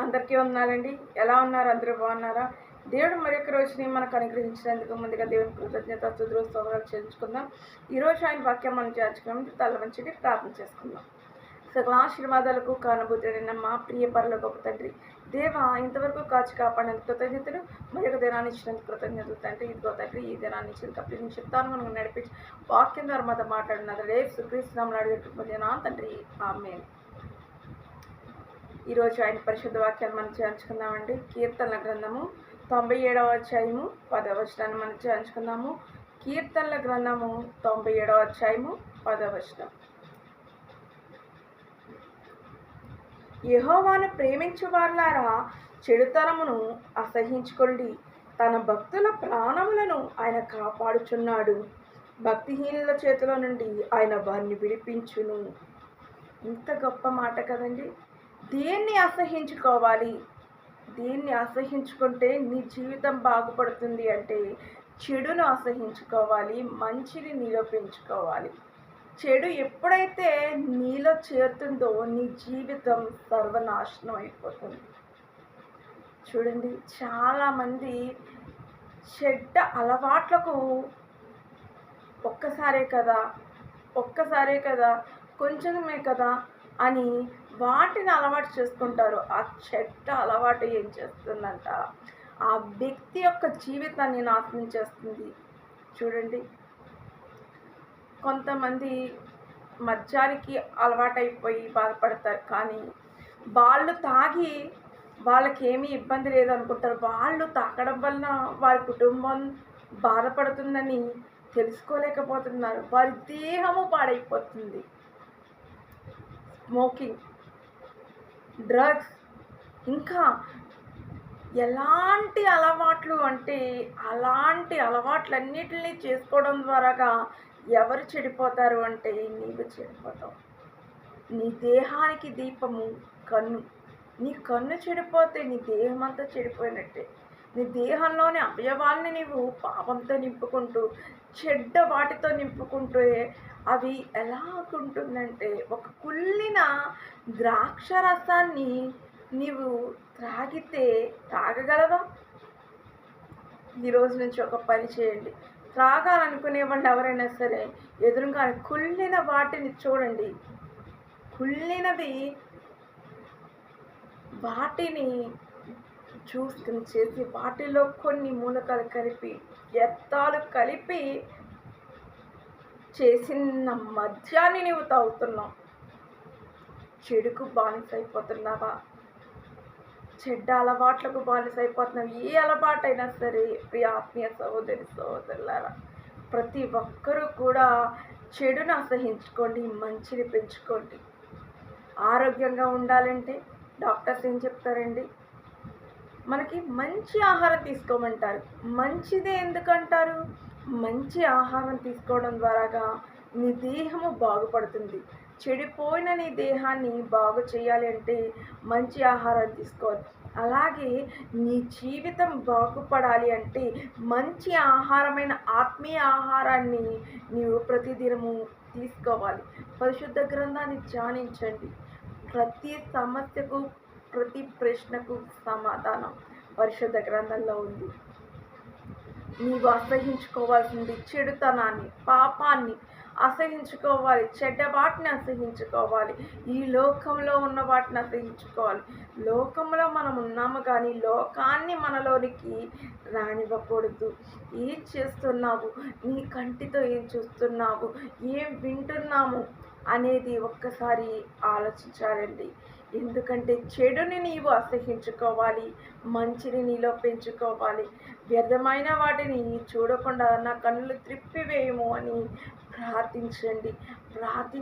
అందరికీ ఉన్నారండి ఎలా ఉన్నారు? అందరూ బాగున్నారా? దేవుడు మరొక రోజుని మనకు అనుగ్రహించినందుకు ముందుగా దేవుని కృతజ్ఞత స్తుతులు చేయించుకుందాం ఈరోజు ఆయన వాక్యం మనం చేర్చుకున్నాం తల వంచి ప్రార్థన చేసుకుందాం. సకల ఆశీర్వాదాలకు కారణభూతుడైన మా ప్రియ పరుల గొప్ప తండ్రి దేవ ఇంతవరకు కాచి కాపాడేందుకు కృతజ్ఞతలు మరొక దినాన్ని ఇచ్చినందుకు కృతజ్ఞతలు తండ్రి. ఇదిగో తండ్రి ఈ దినాన్ని ఇచ్చిన తప్పి నేను చెప్తాను. మనం నడిపించి వాక్యం ద్వారా మాతో మాట్లాడినది రేపు సుక్రీస్తున్నాం అడిగేట్టుకున్నా తండ్రి. ఆమె ఈరోజు ఆయన పరిశుద్ధ వాక్యాన్ని మనం చేర్చుకుందామండి. కీర్తనల గ్రంథము తొంభై ఏడవ అధ్యాయము పదవచనాన్ని మనం చేర్చుకుందాము. కీర్తనల గ్రంథము తొంభై ఏడవ అధ్యాయము పదవచనం యహోవాను యెహోవాను ప్రేమించు చెడుతనమును అసహించుకోండి. తన భక్తుల ప్రాణములను ఆయన కాపాడుచున్నాడు. భక్తిహీనుల చేతిలో నుండి ఆయన వారిని విడిపించును. ఇంత గొప్ప మాట కదండి. దేన్ని అసహించుకోవాలి దేన్ని అసహించుకుంటే నీ జీవితం బాగుపడుతుంది అంటే చెడును అసహించుకోవాలి మంచిని నిరూపించుకోవాలి. పెంచుకోవాలి చెడు ఎప్పుడైతే నీలో చేరుతుందో నీ జీవితం సర్వనాశనం అయిపోతుంది. చూడండి చాలామంది చెడ్డ అలవాట్లకు ఒక్కసారే కదా ఒక్కసారే కదా కొంచెమే కదా అని వాటిని అలవాటు చేసుకుంటారు. ఆ చెడ్డ అలవాటు ఏం చేస్తుందంట? ఆ వ్యక్తి యొక్క జీవితాన్ని నాశనం చేస్తుంది. చూడండి. కొంతమంది మద్యానికి అలవాటైపోయి బాధపడతారు. కానీ వాళ్ళు తాగి వాళ్ళకి ఏమీ ఇబ్బంది లేదనుకుంటారు. వాళ్ళు తాగడం వలన వారి కుటుంబం బాధపడుతుందని తెలుసుకోలేకపోతున్నారు. వారి దేహము పాడైపోతుంది. స్మోకింగ్ డ్రగ్స్ ఇంకా ఎలాంటి అలవాట్లు అంటే అలాంటి అలవాట్లన్నిటిని చేసుకోవడం ద్వారాగా ఎవరు చెడిపోతారు అంటే నీవు చెడిపోతావు. నీ దేహానికి దీపము కన్ను. నీ కన్ను చెడిపోతే నీ దేహం అంతా చెడిపోయినట్టే. నీ దేహంలోని అవయవాల్ని నీవు పాపంతో నింపుకుంటూ చెడ్డ వాటితో నింపుకుంటూ అవి ఎలా ఉంటుందంటే ఒక కుళ్ళిన ద్రాక్ష రసాన్ని నీవు త్రాగితే త్రాగగలవా? ఈ రోజు నుంచి ఒక పని చేయండి. త్రాగాలనుకునే వాళ్ళు ఎవరైనా సరే ఎదురుగా కుళ్ళిన వాటిని చూడండి. కుళ్ళినవి వాటిని జ్యూస్ని చేసి వాటిలో కొన్ని మూలకాలు కలిపి వ్యర్థాలు కలిపి చేసిన మద్యాన్ని నీవు తాగుతున్నావు. చెడుకు బానిసైపోతున్నావా? చెడ్డ అలవాట్లకు బానిసైపోతున్నావు. ఏ అలవాటైనా సరే ప్రియ ఆత్మీయ సహోదరి సహోదరులారా ప్రతి ఒక్కరూ కూడా చెడును అసహించుకోండి మంచిని పెంచుకోండి. ఆరోగ్యంగా ఉండాలంటే డాక్టర్స్ ఏం చెప్తారండి? మనకి మంచి ఆహారం తీసుకోమంటారు. మంచిదే ఎందుకంటారు? మంచి ఆహారం తీసుకోవడం ద్వారాగా నీ దేహము బాగుపడుతుంది. చెడిపోయిన నీ దేహాన్ని బాగు చేయాలి అంటే మంచి ఆహారం తీసుకోవాలి. అలాగే నీ జీవితం బాగుపడాలి అంటే మంచి ఆహారమైన ఆత్మీయ ఆహారాన్ని నీవు ప్రతిదినము తీసుకోవాలి. పరిశుద్ధ గ్రంథాన్ని ధ్యానించండి. ప్రతి సమస్యకు ప్రతి ప్రశ్నకు సమాధానం. పరిశుద్ధ గ్రంథంలో ఉంది. నీవు అసహించుకోవాల్సింది చెడుతనాన్ని పాపాన్ని అసహించుకోవాలి చెడ్డ వాటిని అసహించుకోవాలి. ఈ లోకంలో ఉన్న వాటిని అసహించుకోవాలి. లోకంలో మనం ఉన్నాము కానీ లోకాన్ని మనలోనికి రానివ్వకూడదు. ఏం చేస్తున్నావు? నీ కంటితో ఏం చూస్తున్నావు? ఏం వింటున్నాము? అనేది ఒక్కసారి ఆలోచించాలండి. ఎందుకంటే చెడుని నీవు అసహించుకోవాలి మంచిని నీలో పెంచుకోవాలి వ్యర్థమైన వాటిని చూడకుండా నా కన్నులు త్రిప్పివేయము అని ప్రార్థించండి. ప్రార్థి